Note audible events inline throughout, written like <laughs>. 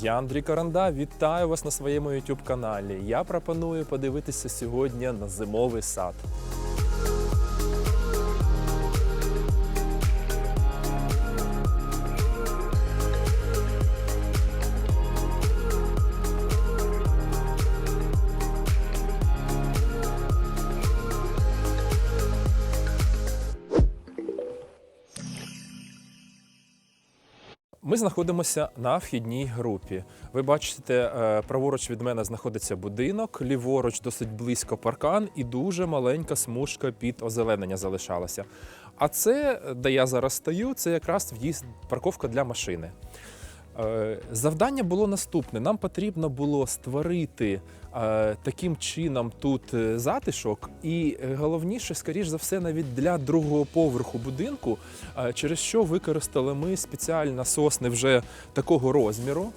Я Андрій Каранда, вітаю вас на своєму youtube каналі. Я пропоную подивитися сьогодні на зимовий сад. Знаходимося на вхідній групі. Ви бачите, е, праворуч від мене знаходиться будинок, ліворуч досить близько паркан і дуже маленька смужка під озеленення залишалася. А це, де я зараз стою, це якраз в'їзд, парковка для машини. Е, Завдання було наступне: нам потрібно було створити е, таким чином тут е, затишок, і головніше, скоріш за все, навіть для другого поверху будинку, через що використали ми спеціально сосни вже такого розміру.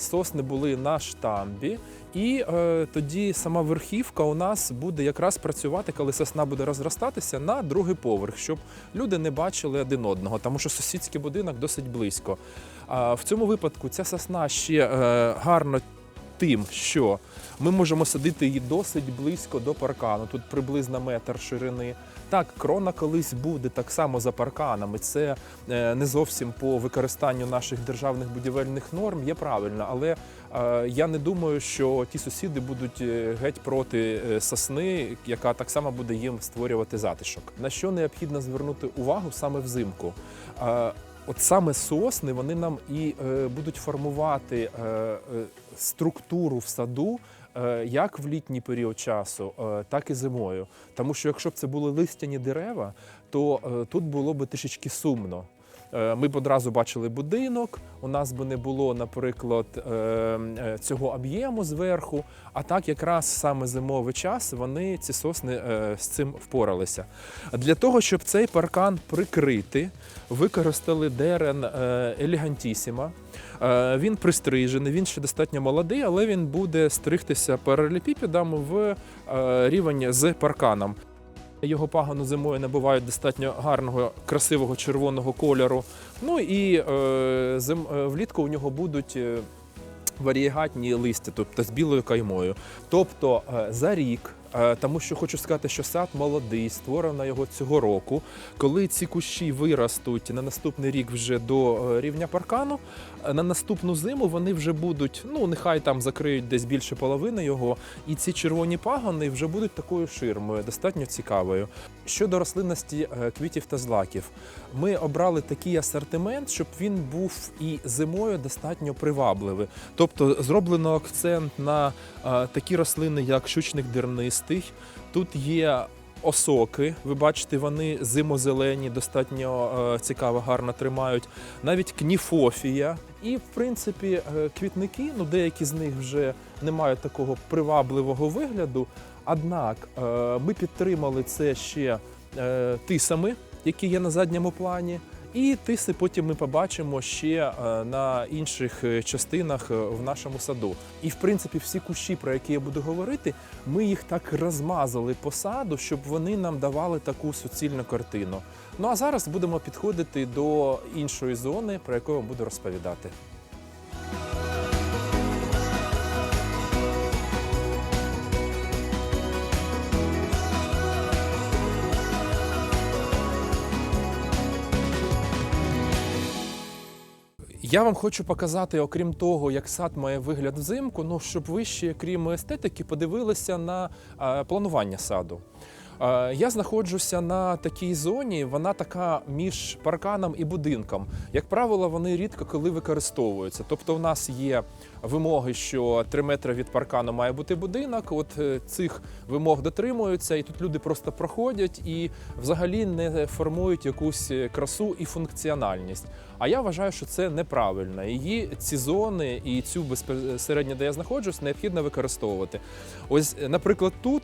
Сосни були на штамбі, і е, тоді сама верхівка у нас буде якраз працювати, коли сосна буде розростатися на другий поверх, щоб люди не бачили один одного, тому що сусідський будинок досить близько. В цьому випадку ця сосна ще е, гарно тим, що ми можемо садити її досить близько до паркану. Тут приблизно метр ширини. Так, крона колись буде так само за парканами. Це е, не зовсім по використанню наших державних будівельних норм є правильно, але е, я не думаю, що ті сусіди будуть геть проти сосни, яка так само буде їм створювати затишок. На що необхідно звернути увагу саме взимку? От саме сосни вони нам і е, будуть формувати е, е, структуру в саду. е, Як в літній період часу, е, так і зимою. Тому що якщо б це були листяні дерева, то тут було б трішечки сумно. Е, Ми б одразу бачили будинок, у нас би не було, наприклад, е, е, цього об'єму зверху. А так, якраз саме зимовий час вони ці сосни з цим впоралися. Для того, щоб цей паркан прикрити, використали дерен елегантісіма. Він пристрижений, він ще достатньо молодий, але він буде стригтися паралелепіпедом в рівень з парканом. Його пагону зимою набувають достатньо гарного, красивого червоного кольору. Ну і е, зим, е, влітку у нього будуть е, варієгатні листя, тобто з білою каймою. Тобто е, за рік, тому що хочу сказати, що сад молодий, створено його цього року. Коли ці кущі виростуть на наступний рік вже до е, рівня паркану, е, на наступну зиму вони вже будуть, ну нехай там закриють десь більше половини його, і ці червоні пагони вже будуть такою ширмою, достатньо цікавою. Щодо рослинності е, квітів та злаків, ми обрали такий асортимент, щоб він був і зимою достатньо привабливий. Тобто зроблено акцент на е, такі рослини, як щучник дернистий. Тут є осоки. Ви бачите, вони зимозелені, достатньо е, цікаво, гарно тримають. Навіть кніфофія. І, в принципі, е, квітники, ну деякі з них вже не мають такого привабливого вигляду. Однак е, ми підтримали це ще тисами, які є на задньому плані. І тиси потім ми побачимо ще е, на інших е, частинах е, в нашому саду. І в принципі, всі кущі, про які я буду говорити, ми їх так розмазали по саду, щоб вони нам давали таку суцільну картину. Ну а зараз будемо підходити до іншої зони, про яку я вам буду розповідати. Я вам хочу показати, окрім того, як сад має вигляд взимку, ну щоб ви ще, крім естетики, подивилися на е, планування саду. Е, Я знаходжуся на такій зоні, вона така між парканом і будинком. Як правило, вони рідко коли використовуються. Тобто, в нас є вимоги, що 3 метри від паркану має бути будинок. От е, цих вимог дотримуються, і тут люди просто проходять і взагалі не формують якусь е, красу і функціональність. А я вважаю, що це неправильно. Її ці зони і цю безпосередньо, де я знаходжусь, необхідно використовувати. Ось, наприклад, тут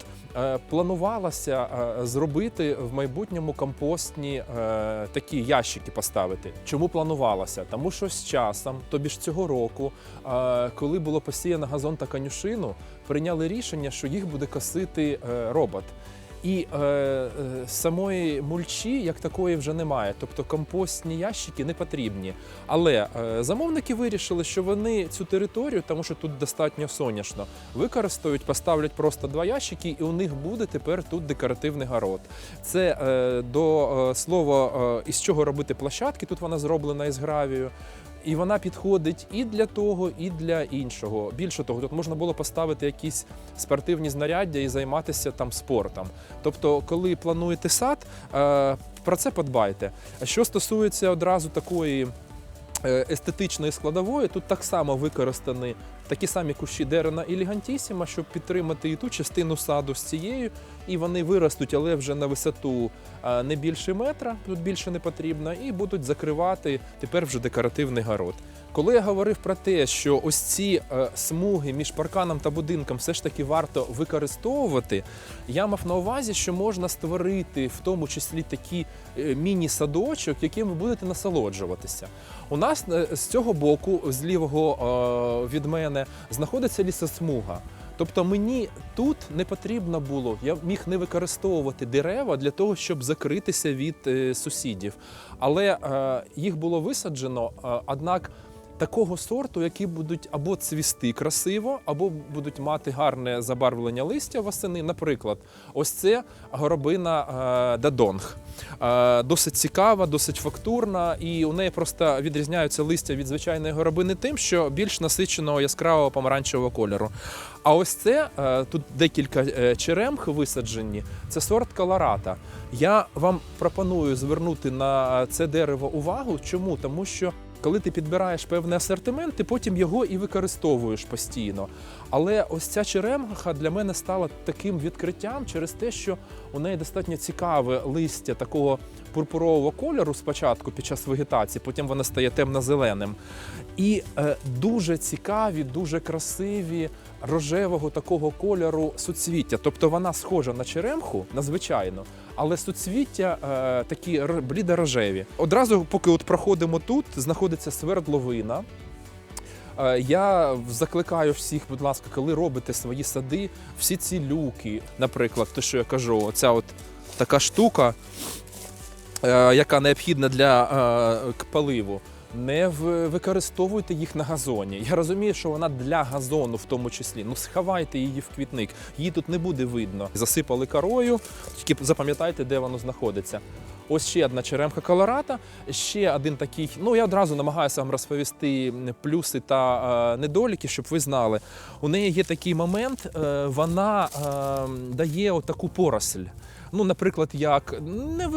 планувалося е, зробити в майбутньому компостні е, такі ящики поставити. Чому планувалося? Тому що з часом, тобі ж цього року, е, коли було посіяно газон та конюшину, прийняли рішення, що їх буде косити е, робот. І е, е, самої мульчі як такої вже немає. Тобто компостні ящики не потрібні. Але е, замовники вирішили, що вони цю територію, тому що тут достатньо соняшно, використають, поставлять просто два ящики, і у них буде тепер тут декоративний город. Це е, до е, слова, е, із чого робити площадки. Тут вона зроблена із гравію. І вона підходить і для того, і для іншого. Більше того, тут можна було поставити якісь спортивні знаряддя і займатися там спортом. Тобто, коли плануєте сад, е, про це подбайте. А що стосується одразу такої естетичної складової, тут так само використані такі самі кущі дерена і лігантісіма, щоб підтримати і ту частину саду з цією, і вони виростуть, але вже на висоту е, не більше метра, тут більше не потрібно, і будуть закривати тепер вже декоративний город. Коли я говорив про те, що ось ці е, смуги між парканом та будинком все ж таки варто використовувати, я мав на увазі, що можна створити в тому числі такі е, міні-садочок, яким ви будете насолоджуватися. У нас е, з цього боку, з лівого від мене, знаходиться лісосмуга. Тобто мені тут не потрібно було, я міг не використовувати дерева для того, щоб закритися від сусідів. Але їх було висаджено, однак такого сорту, які будуть або цвісти красиво, або будуть мати гарне забарвлення листя восени. Наприклад, ось це горобина е, дадонг. Е, досить цікава, досить фактурна, і у неї просто відрізняються листя від звичайної горобини тим, що більш насиченого яскравого помаранчевого кольору. А ось це е, тут декілька черемх висаджені. Це сорт колората. Я вам пропоную звернути на це дерево увагу. Чому? Тому що коли ти підбираєш певний асортимент, ти потім його і використовуєш постійно. Але ось ця черемха для мене стала таким відкриттям через те, що у неї достатньо цікаве листя такого пурпурового кольору спочатку під час вегетації, потім вона стає темно-зеленим. І е, дуже цікаві, дуже красиві рожевого такого кольору суцвіття. Тобто вона схожа на черемху, надзвичайно, але суцвіття е, такі блідо-рожеві. Одразу, поки от проходимо тут, знаходиться свердловина. Е, Я закликаю всіх, будь ласка, коли робите свої сади, всі ці люки, наприклад, те, що я кажу, оця от така штука, е, яка необхідна для е, поливу. Не використовуйте їх на газоні. Я розумію, що вона для газону в тому числі. Ну сховайте її в квітник, її тут не буде видно. Засипали корою, тільки запам'ятайте, де воно знаходиться. Ось ще одна черемха колората, ще один такий. Ну я одразу намагаюся вам розповісти плюси та е, недоліки, щоб ви знали. У неї є такий момент, е, вона е, дає отаку поросль. Ну, наприклад, як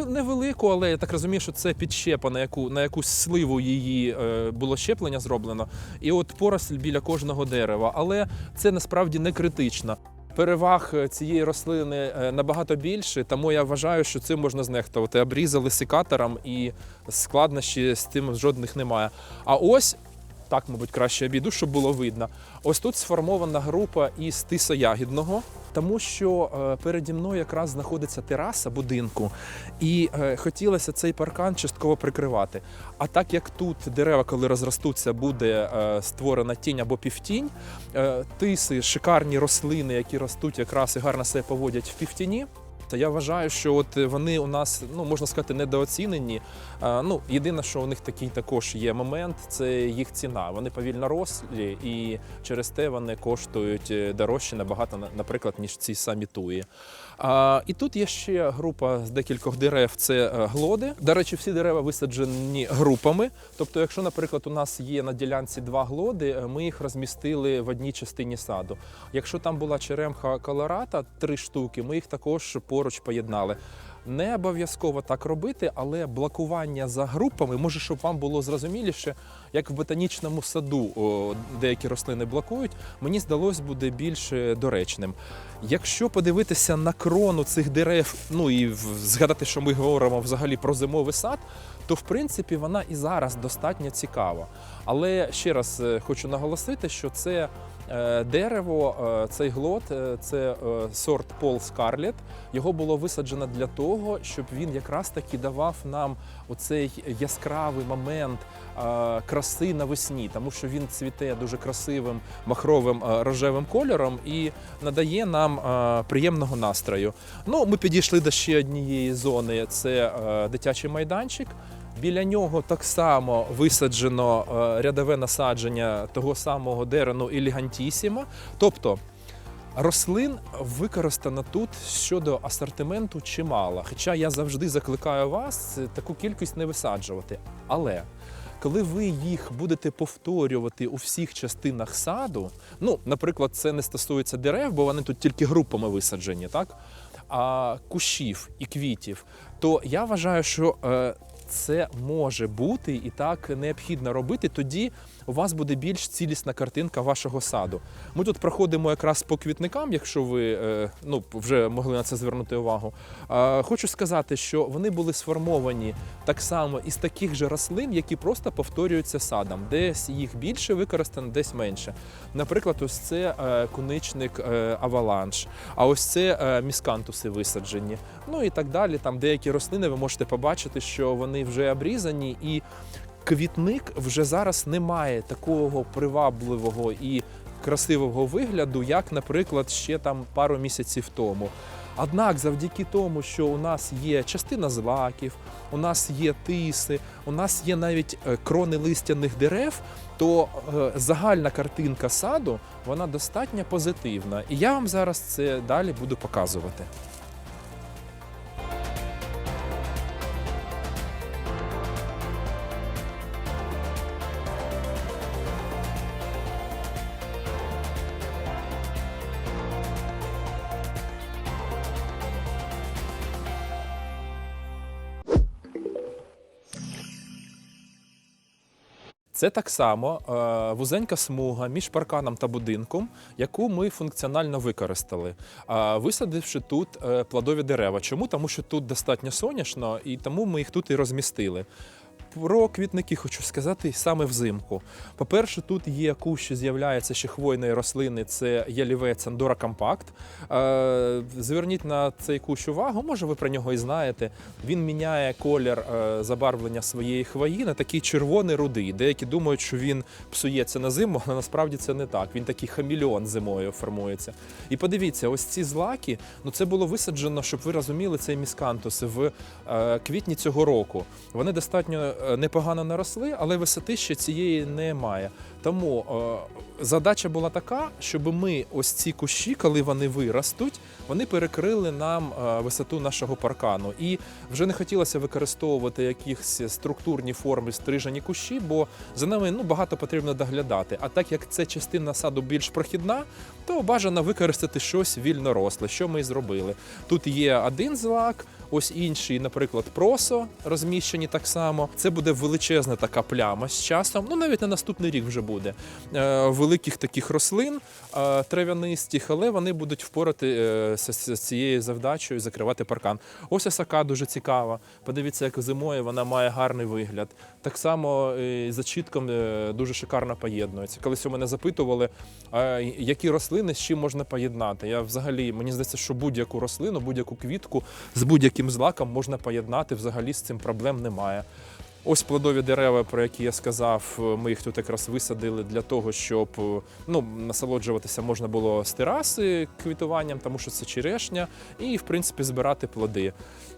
невелику, але я так розумію, що це підщепа, на яку на якусь сливу її е, було щеплення зроблено. І от поросль біля кожного дерева. Але це насправді не критично. Переваг е, цієї рослини е, набагато більше, тому я вважаю, що цим можна знехтувати. Обрізали секатором і складнощі з тим жодних немає. А ось так, мабуть, краще обійду, щоб було видно. Ось тут сформована група із тисоягідного, тому що е, переді мною якраз знаходиться тераса будинку, і е, хотілося цей паркан частково прикривати. А так як тут дерева, коли розростуться, буде е, створена тінь або півтінь, тиси, шикарні рослини, які ростуть якраз і гарно себе поводять в півтіні. Та я вважаю, що от вони у нас, ну можна сказати, недооцінені. Ну, єдине, що у них такий також є момент, це їх ціна. Вони повільно рослі, і через те вони коштують е, дорожче набагато, на- наприклад, ніж ці самі туї. А, і тут є ще група з декількох дерев. Це е, глоди. До речі, всі дерева висаджені групами. Тобто, якщо, наприклад, у нас є на ділянці два глоди, е, ми їх розмістили в одній частині саду. Якщо там була черемха колората, три штуки, ми їх також поруч поєднали. Не обов'язково так робити, але блокування за групами може, щоб вам було зрозуміліше, як в ботанічному саду о, деякі рослини блокують, мені здалось буде більш е, доречним. Якщо подивитися на крону цих дерев, ну і згадати, що ми говоримо взагалі про зимовий сад, то в принципі вона і зараз достатньо цікава. Але ще раз е, хочу наголосити, що це Дерево, е, цей глот, е, це е, сорт Пол Скарлет. Його було висаджено для того, щоб він якраз таки давав нам оцей яскравий момент е, краси навесні, тому що він цвіте дуже красивим махровим е, рожевим кольором і надає нам е, приємного настрою. Ну, ми підійшли до ще однієї зони. Це е, дитячий майданчик. Біля нього так само висаджено е, рядове насадження того самого дерену Елігантісіма. Тобто рослин використано тут щодо асортименту чимало. Хоча я завжди закликаю вас таку кількість не висаджувати. Але коли ви їх будете повторювати у всіх частинах саду, ну, наприклад, це не стосується дерев, бо вони тут тільки групами висаджені, так? А кущів і квітів, то я вважаю, що е, це може бути і так необхідно робити. Тоді у вас буде більш цілісна картинка вашого саду. Ми тут проходимо якраз по квітникам, якщо ви е, ну, вже могли на це звернути увагу. Хочу сказати, що вони були сформовані так само із таких же рослин, які просто повторюються садом. Десь їх більше використано, десь менше. Наприклад, ось це е, куничник е, аваланш, а ось це міскантуси висаджені. Ну і так далі. Там деякі рослини ви можете побачити, що вони вже обрізані, і квітник вже зараз не має такого привабливого і красивого вигляду, як, наприклад, ще там пару місяців тому. Однак, завдяки тому, що у нас є частина злаків, у нас є тиси, у нас є навіть е, крони листяних дерев, то е, загальна картинка саду вона достатньо позитивна. І я вам зараз це далі буду показувати. Це так само е, вузенька смуга між парканом та будинком, яку ми функціонально використали, е, висадивши тут е, плодові дерева. Чому? Тому що тут достатньо сонячно, і тому ми їх тут і розмістили. Про квітники хочу сказати саме взимку. По-перше, тут є кущ, з'являється ще хвойної рослини, це ялівець Андора Компакт. Е, Зверніть на цей кущ увагу, може ви про нього і знаєте. Він міняє колір е, забарвлення своєї хвої на такий червоний рудий. Деякі думають, що він псується на зиму, але насправді це не так. Він такий хамільон зимою формується. І подивіться, ось ці злаки, ну це було висаджено, щоб ви розуміли цей міскантус в е, квітні цього року. Вони достатньо непогано наросли, але висоти ще цієї немає. Тому е, задача була така, щоб ми ось ці кущі, коли вони виростуть, вони перекрили нам е, висоту нашого паркану. І вже не хотілося використовувати якісь структурні форми стрижені кущі, бо за ними ну, багато потрібно доглядати. А так як ця частина саду більш прохідна, то бажано використати щось вільно росле, що ми і зробили. Тут є один злак, ось інші, наприклад, просо розміщені так само. Це буде величезна така пляма з часом. Ну навіть на наступний рік вже буде е, великих таких рослин трав'янистих, але вони будуть впорати е, з, цією завдачею закривати паркан. Ось осака дуже цікава. Подивіться, як зимою вона має гарний вигляд. Так само е, за чітком е, дуже шикарно поєднується. Колись у мене запитували, які рослини з чим можна поєднати. Я взагалі мені здається, що будь-яку рослину, будь-яку квітку з будь-яким злаком можна поєднати. Взагалі з цим проблем немає. Ось плодові дерева, про які я сказав, ми їх тут якраз висадили для того, щоб е, ну, насолоджуватися можна було з тераси квітуванням, тому що це черешня, і в принципі збирати плоди.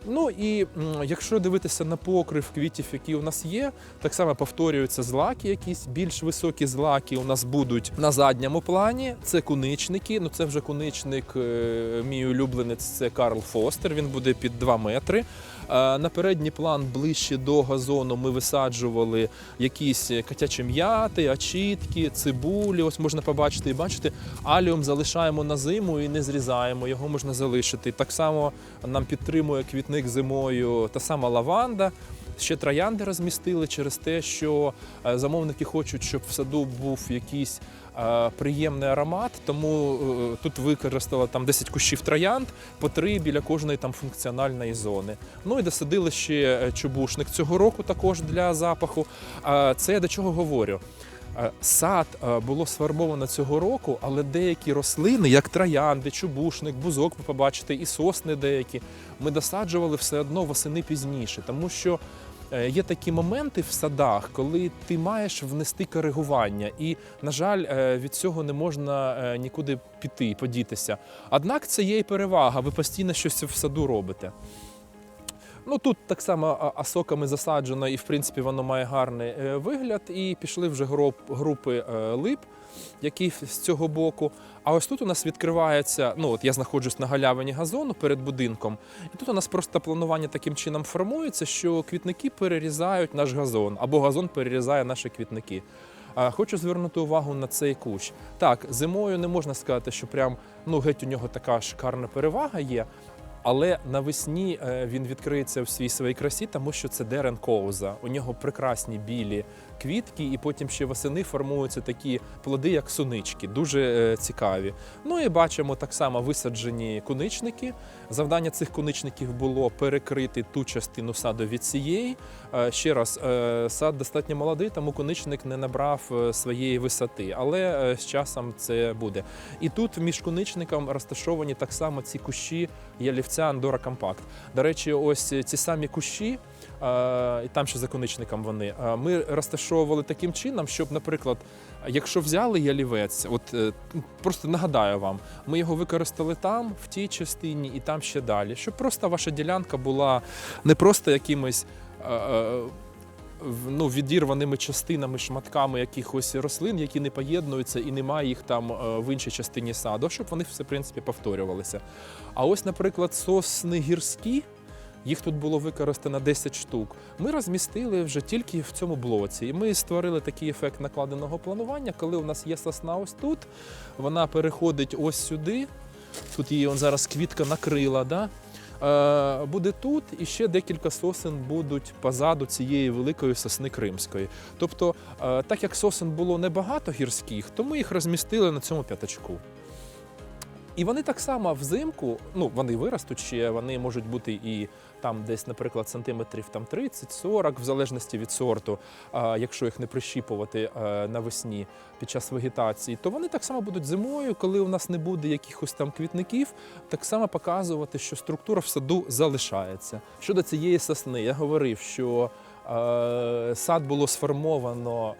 Ну і якщо дивитися на покрив квітів, які у нас є, так само повторюються злаки, якісь більш високі злаки у нас будуть на задньому плані. Це куничники. Ну це вже куничник, е, мій улюбленець, це Карл Фостер. Він буде під 2 метри. Е, На передній план ближче до газону ми висаджували якісь котячі м'яти, ачітки, цибулі. Ось можна побачити і бачити. Аліум залишаємо на зиму і не зрізаємо, його можна залишити. Так само нам підтримує квітник зимою та сама лаванда. Ще троянди розмістили через те, що е, замовники хочуть, щоб в саду був якийсь приємний аромат. Тому е, тут використала там 10 кущів троянд, по три біля кожної там функціональної зони. Ну і досадили ще е, чубушник цього року також для запаху. Це я до чого говорю? Е, Сад е, було сформовано цього року, але деякі рослини, як троянди, чубушник, бузок, ви побачите, і сосни деякі, ми досаджували все одно восени пізніше, тому що е, є такі моменти в садах, коли ти маєш внести коригування, і, на жаль, е, від цього не можна е, нікуди піти, подітися. Однак це є і перевага, ви постійно щось в саду робите. Ну тут так само асоками засаджено, і в принципі воно має гарний е, вигляд. І пішли вже групи е, лип, які з цього боку. А ось тут у нас відкривається. Ну от я знаходжусь на галявині газону перед будинком, і тут у нас просто планування таким чином формується, що квітники перерізають наш газон, або газон перерізає наші квітники. Хочу звернути увагу на цей кущ. Так, зимою не можна сказати, що прям ну геть у нього така шикарна перевага є. Але навесні е, він відкриється в свій своїй красі, тому що це дерен коуза. У нього прекрасні білі квітки, і потім ще восени формуються такі плоди, як сунички, дуже е, цікаві. Ну і бачимо так само висаджені куничники. Завдання цих куничників було перекрити ту частину саду від цієї. Е, Ще раз, е, сад достатньо молодий, тому куничник не набрав своєї висоти, але з часом це буде. І тут між куничником розташовані так само ці кущі ялівця Андора Компакт. До речі, ось ці самі кущі, і там ще за коничником вони. е, Ми розташовували таким чином, щоб, наприклад, якщо взяли ялівець, от е, просто нагадаю вам, ми його використали там, в тій частині, і там ще далі, щоб просто ваша ділянка була не просто якимось. е, е, Ну, відірваними частинами, шматками якихось рослин, які не поєднуються і немає їх там е, в іншій частині саду, щоб вони все в принципі повторювалися. А ось, наприклад, сосни гірські, їх тут було використано 10 штук. Ми розмістили вже тільки в цьому блоці. І ми створили такий ефект накладеного планування, коли у нас є сосна ось тут, вона переходить ось сюди. Тут її он зараз квітка накрила. Да? Е, Буде тут, і ще декілька сосен будуть позаду цієї великої сосни кримської. Тобто, е, так як сосен було небагато гірських, то ми їх розмістили на цьому п'ятачку. І вони так само взимку, ну вони виростуть ще, вони можуть бути і там десь, наприклад, сантиметрів там 30-40, в залежності від сорту, а, якщо їх не прищіпувати а, навесні під час вегетації, то вони так само будуть зимою, коли у нас не буде якихось там квітників, так само показувати, що структура в саду залишається. Щодо цієї сосни, я говорив, що Е, Сад було сформовано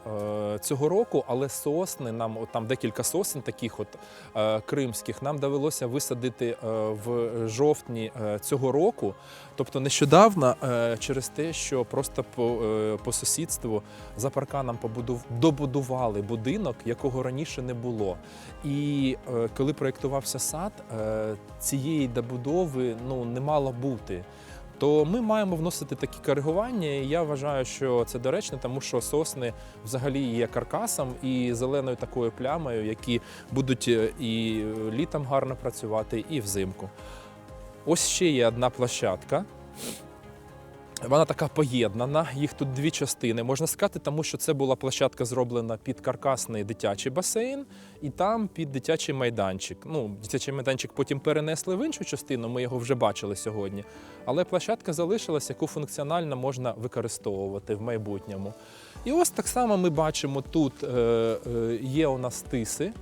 е, цього року, але сосни нам там декілька сосен, таких от е, кримських, нам довелося висадити е, в жовтні е, цього року. Тобто нещодавно, е, через те, що просто по, е, по сусідству за парканом побудув, добудували будинок, якого раніше не було. І е, коли проєктувався сад, е, цієї добудови ну, не мало бути то ми маємо вносити такі коригування. І я вважаю, що це доречно, тому що сосни взагалі є каркасом і зеленою такою плямою, які будуть е, і літом гарно працювати, і взимку. Ось ще є одна площадка. Вона така поєднана, їх тут дві частини. Можна сказати, тому що це була площадка зроблена під каркасний дитячий басейн, і там під дитячий майданчик. Ну, дитячий майданчик потім перенесли в іншу частину, ми його вже бачили сьогодні. Але площадка залишилась, яку функціонально можна використовувати в майбутньому. І ось так само ми бачимо, тут е, е, є у нас тиси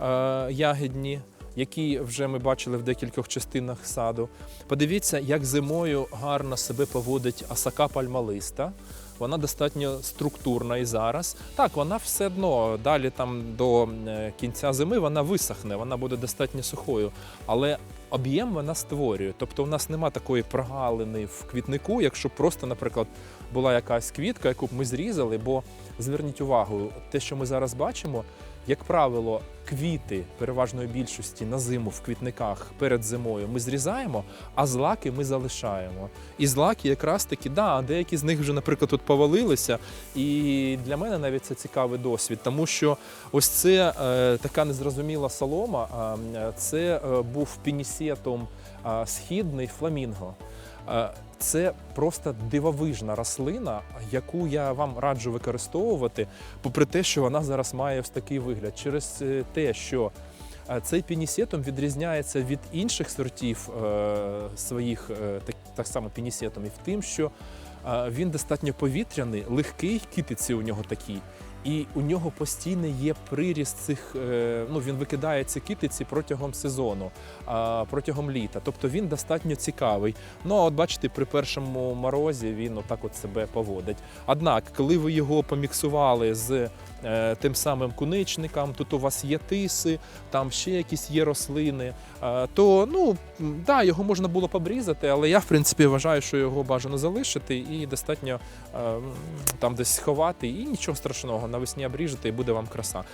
е, ягідні. Які вже ми бачили в декількох частинах саду. Подивіться, як зимою гарно себе поводить асака пальмалиста. Вона достатньо структурна і зараз. Так, вона все одно далі там до е, кінця зими вона висохне, вона буде достатньо сухою. Але об'єм вона створює. Тобто у нас нема такої прогалини в квітнику, якщо просто, наприклад, була якась квітка, яку б ми зрізали, бо зверніть увагу, те, що ми зараз бачимо, як правило, квіти переважної більшості на зиму в квітниках перед зимою ми зрізаємо, а злаки ми залишаємо. І злаки якраз таки, да, деякі з них вже, наприклад, тут повалилися. І для мене навіть це цікавий досвід, тому що ось це е, така незрозуміла солома. е, Це е, був пінісетум е, східний фламінго. Е, Це просто дивовижна рослина, яку я вам раджу використовувати, попри те, що вона зараз має ось такий вигляд, через е, те, що е, цей пінісетум відрізняється від інших сортів е, своїх так, само пінісетумів тим, що він достатньо повітряний, легкий, китиці у нього такі. І у нього постійно є приріст цих. е, Ну він викидає ці китиці протягом сезону, протягом літа. Тобто він достатньо цікавий. Ну а от бачите, при першому морозі він отак от себе поводить. Однак, коли ви його поміксували з тим самим куничником, тут у вас є тиси, там ще якісь є рослини, е, то ну да, його можна було побрізати, але я в принципі вважаю, що його бажано залишити і достатньо е, там десь сховати, і нічого страшного, навесні обріжете і буде вам краса.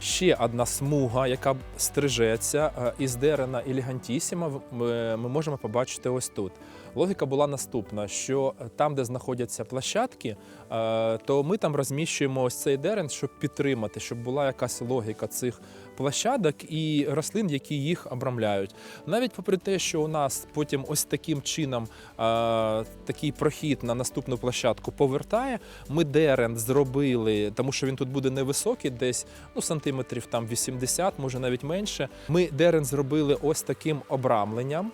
Ще одна смуга, яка стрижеться е, із дерена елегантісіма, ми, ми можемо побачити ось тут. Логіка була наступна: що там, де знаходяться площадки, е, то ми там розміщуємо ось цей дерен, щоб підтримати, щоб була якась логіка цих площадок і рослин, які їх обрамляють. Навіть попри те, що у нас потім ось таким чином е, такий прохід на наступну площадку повертає, ми дерен зробили, тому що він тут буде невисокий, десь ну, сантиметрів там 80, може навіть менше. Ми дерен зробили ось таким обрамленням.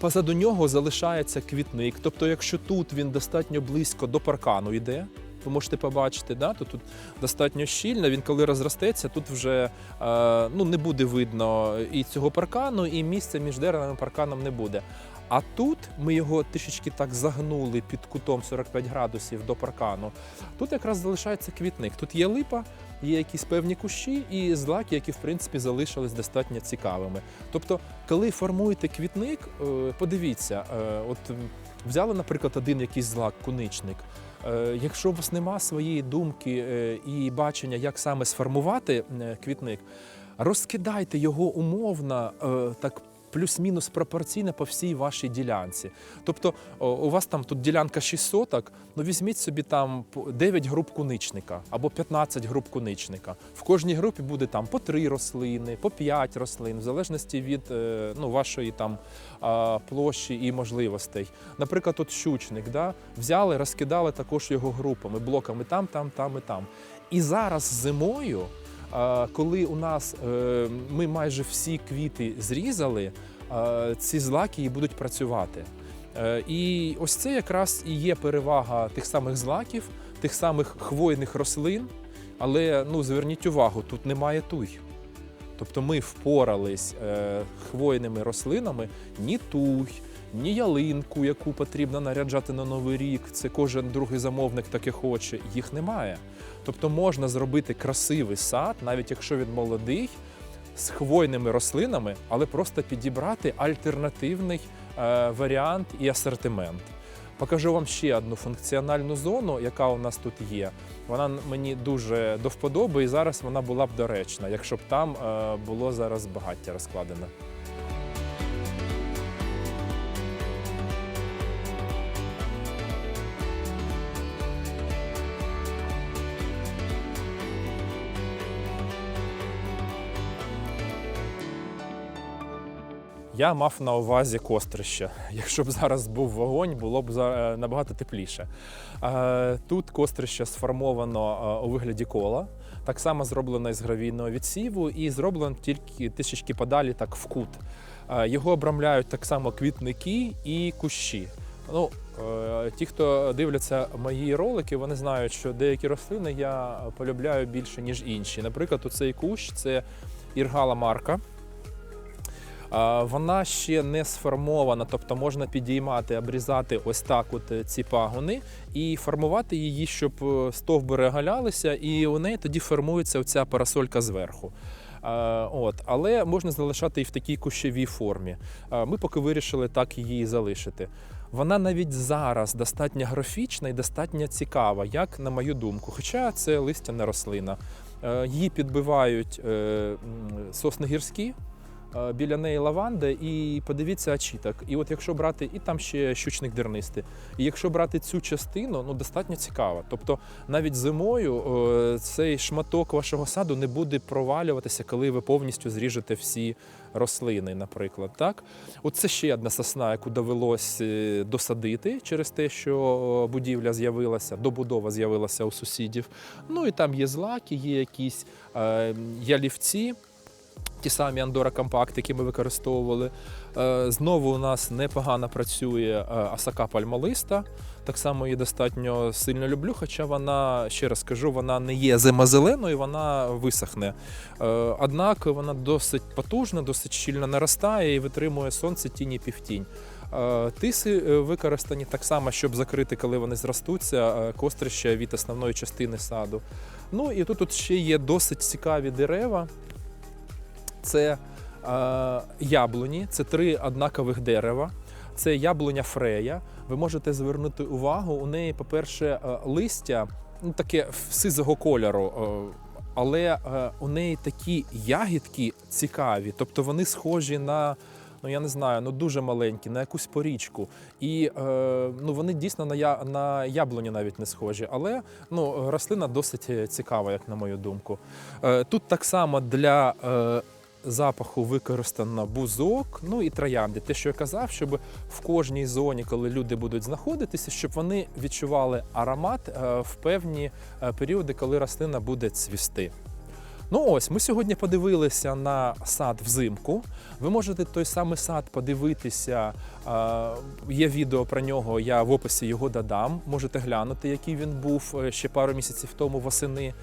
Позаду нього залишається квітник. Тобто, якщо тут він достатньо близько до паркану йде, ви можете побачити, да? то тут достатньо щільно. Він коли розростеться, тут вже ну, не буде видно і цього паркану, і місця між деревами парканом не буде. А тут ми його трішечки так загнули під кутом 45 градусів до паркану. Тут якраз залишається квітник. Тут є липа, є якісь певні кущі і злаки, які в принципі залишились достатньо цікавими. Тобто, коли формуєте квітник, е, подивіться, е, от взяли, наприклад, один якийсь злак, куничник. Е, Якщо у вас нема своєї думки і бачення, як саме сформувати квітник, розкидайте його умовно так. Плюс-мінус пропорційно по всій вашій ділянці. Тобто у вас там тут ділянка 6 соток, ну візьміть собі там по 9 груп куничника або 15 груп куничника. В кожній групі буде там по 3 рослини, по 5 рослин, в залежності від е, ну, вашої там площі і можливостей. Наприклад, от щучник, да? взяли, розкидали також його групами, блоками там, там, там і там. І зараз зимою. Коли у нас е, ми майже всі квіти зрізали, е, ці злаки і будуть працювати. Е, І ось це якраз і є перевага тих самих злаків, тих самих хвойних рослин. Але ну, зверніть увагу, тут немає туй. Тобто ми впорались хвойними рослинами ні туй, ні ялинку, яку потрібно наряджати на Новий рік. Це кожен другий замовник таке хоче. Їх немає. Тобто можна зробити красивий сад, навіть якщо він молодий, з хвойними рослинами, але просто підібрати альтернативний е, варіант і асортимент. Покажу вам ще одну функціональну зону, яка у нас тут є. Вона мені дуже до вподоби, і зараз вона була б доречна, якщо б там е, було зараз багаття розкладене. Я мав на увазі кострище. <laughs> Якщо б зараз був вогонь, було б е, набагато тепліше. Е, Тут кострище сформовано е, у вигляді кола. Так само зроблено із гравійного відсіву і зроблено тільки трішечки подалі, так в кут. Його обрамляють так само квітники і кущі. Ну, ті, хто дивляться мої ролики, вони знають, що деякі рослини я полюбляю більше, ніж інші. Наприклад, оцей кущ це іргала марка. Вона ще не сформована, тобто можна підіймати, обрізати ось так от е, ці пагони і формувати її, щоб е, стовбури оголялися, і у неї тоді формується оця парасолька зверху. От, але можна залишати і в такій кущовій формі. Ми поки вирішили так її залишити. Вона навіть зараз достатньо графічна і достатньо цікава, як на мою думку. Хоча це листяна рослина. Е, Її підбивають е, е, біля неї лаванда, і подивіться очіток. І от якщо брати, і там ще щучник дернистий. І якщо брати цю частину, ну достатньо цікаво. Тобто навіть зимою е, цей шматок вашого саду не буде провалюватися, коли ви повністю зріжете всі рослини, наприклад. Так, от це ще одна сосна, яку довелось е, досадити через те, що будівля з'явилася, добудова з'явилася у сусідів. Ну і там є злаки, є якісь ялівці. Ті самі Андора Компакт, які ми використовували. Е, Знову у нас непогано працює е, Асака Пальмолиста. Так само її достатньо сильно люблю, хоча вона, ще раз кажу, вона не є зимозеленою, вона висохне. Е, Однак вона досить потужна, досить щільно наростає і витримує сонце тіні півтінь. Е, Тиси е, використані так само, щоб закрити, коли вони зростуться, е, кострища від основної частини саду. Ну і тут, тут ще є досить цікаві дерева. Це е, яблуні, це три однакових дерева. Це яблуня Фрея. Ви можете звернути увагу. У неї, по-перше, е, листя ну, таке сизого кольору. е, Але е, у неї такі ягідки цікаві, тобто вони схожі на, ну я не знаю, ну дуже маленькі, на якусь порічку. І ну, вони дійсно на, я, на яблуні навіть не схожі. Але ну, рослина досить цікава, як на мою думку. Тут так само для запаху використано бузок, ну і троянди. Те, що я казав, щоб в кожній зоні, коли люди будуть знаходитися, щоб вони відчували аромат е, в певні е, періоди, коли рослина буде цвісти. Ну ось, ми сьогодні подивилися на сад взимку. Ви можете той самий сад подивитися. е, Є відео про нього, я в описі його додам. Можете глянути, який він був ще пару місяців тому восени.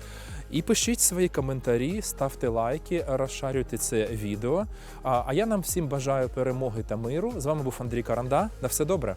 І пишіть свої коментарі, ставте лайки, розшарюйте це відео. А я нам всім бажаю перемоги та миру. З вами був Андрій Каранда. На все добре.